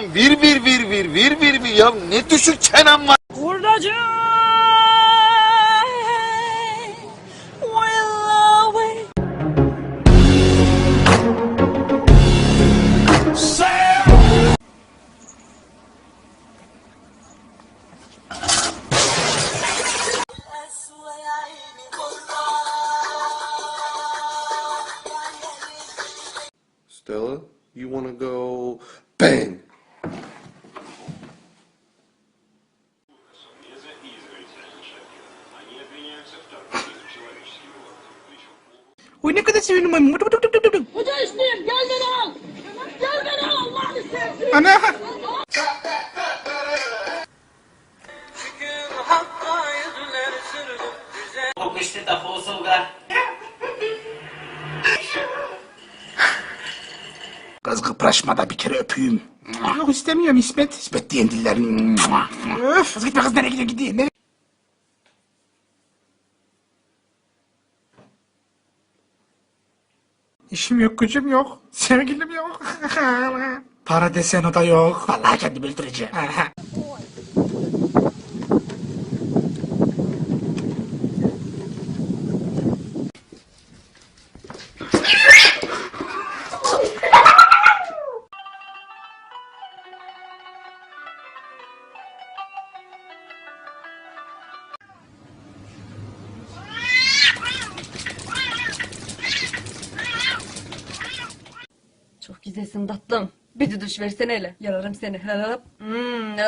Lan vir vir vir vir vir vir vir ya ne düşük çenem var. Always Stella, you want to go bang? Oy ne kadar sevindim ben. Mıdı mıdı mıdı mıdı mıdı. Hoca isteyeyim gel beni al. Gel beni al Allah'ını seveyim. Ana. Kokuştu da fosılga. Kız kıpraşma da bir kere öpeyim. Yok istemiyorum İsmet. İsmet diyen dillerin. Öf. Kız gitme kız nereye gidiyor gidiyor. Nereye? İşim yok, gücüm yok, sevgilim yok. Para desen o da yok. Vallahi kendimi öldüreceğim. güzelsin tatlım. Bir duduş versene hele. Yararım seni. Hmm.